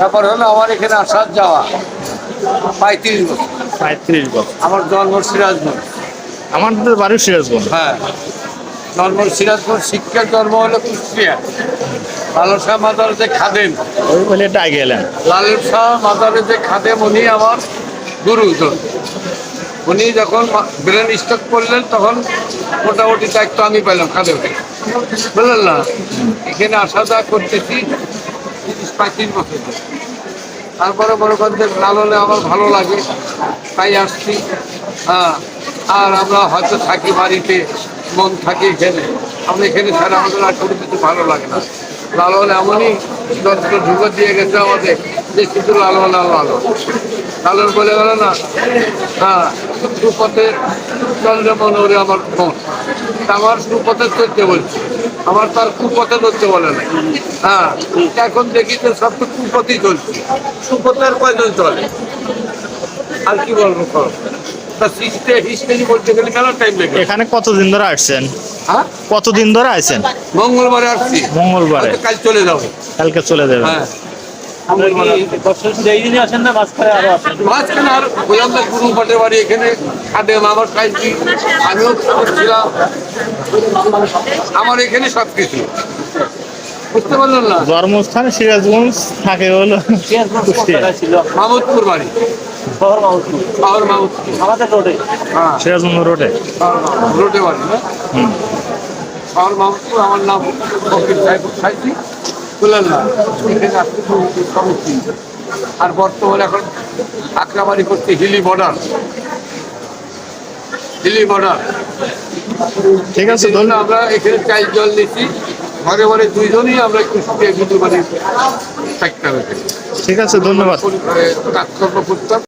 ব্যাপার হলো আমার এখানে আসার যাওয়া পঁয়ত্রিশ বছর। পঁয়ত্রিশ বছর। আমার জন্ম সিরাজগঞ্জ। আমাদের বাড়ি সিরাজগঞ্জ। হ্যাঁ। জন্ম সিরাজগঞ্জ শিক্ষার জন্ম হলো কুষ্টিয়া। লালন শাহ মাদার যে খাদেম। ওই বলে এটা গেলেন লালন শাহ মাদারের যে খাদেম উনি আমার গুরু জন। উনি যখন ব্রেন স্ট্রোক করলেন তখন মোটামুটি দায়িত্ব আমি পেলাম খাদেমে বুঝলেন না এখানে আসা যাওয়া করতেছি তিরিশ পঁয়ত্রিশ বছর। তারপরে মনে করেন যে লালনে আমার ভালো লাগে, তাই আসছি। হ্যাঁ আর আমরা হয়তো থাকি বাড়িতে, মন থাকি এখানে। আমরা এখানে ছাড়া আমাদের আর কোনো কিছু ভালো লাগে না। লালন এমনই যন্ত্র ঢুকে দিয়ে গেছে আমাদের, যে শুধু লালন আর লালন। লালন বলে গেল না হ্যাঁ সুপথে চন্দ্র মনোরে আমার মন আমার সুপথে চলতে বলছি। আমার তার কুপথে ধরতে বলে নাই হ্যাঁ এখন দেখি তো সব তো কুপথেই চলছে। সুপথে আর কয়জন চলে? আর কি বলব এখানে কতদিন ধরে আসছেন? হ্যাঁ? কতদিন ধরে আসছেন মঙ্গলবারে আসছি। মঙ্গলবারে। কাল চলে যাব। কালকে চলে যাবে হ্যাঁ। মাঝখানে আরও গুরু বাড়ি এখানে আমার কাজটি আমিও ছিলাম। আমার এখানে সব কিছু বুঝতে পারলেন না? জন্মস্থান সিরাজগঞ্জ থাকে হলো মাহমুদপুর বাড়ি। আমাদের রোডে? হ্যাঁ। সিরাজগঞ্জ রোডে। রোডে বাড়ি না? মাহমুদপুর আমার নাম ফকির সাহেব খাইছি। না। এখানে আসতে তো সমস্যা আর বর্তমানে এখন আক্রামারি করছে হিলি বর্ডার হিলি বর্ডার ঠিক আছে ধন্যবাদ। আমরা এখানে চাই জল নিচ্ছি ঘরে ঘরে দুইজনই আমরা একটু কিন্তু মানে থাকতে হবে। ঠিক আছে ধন্যবাদ। কাজকর্ম করতাম।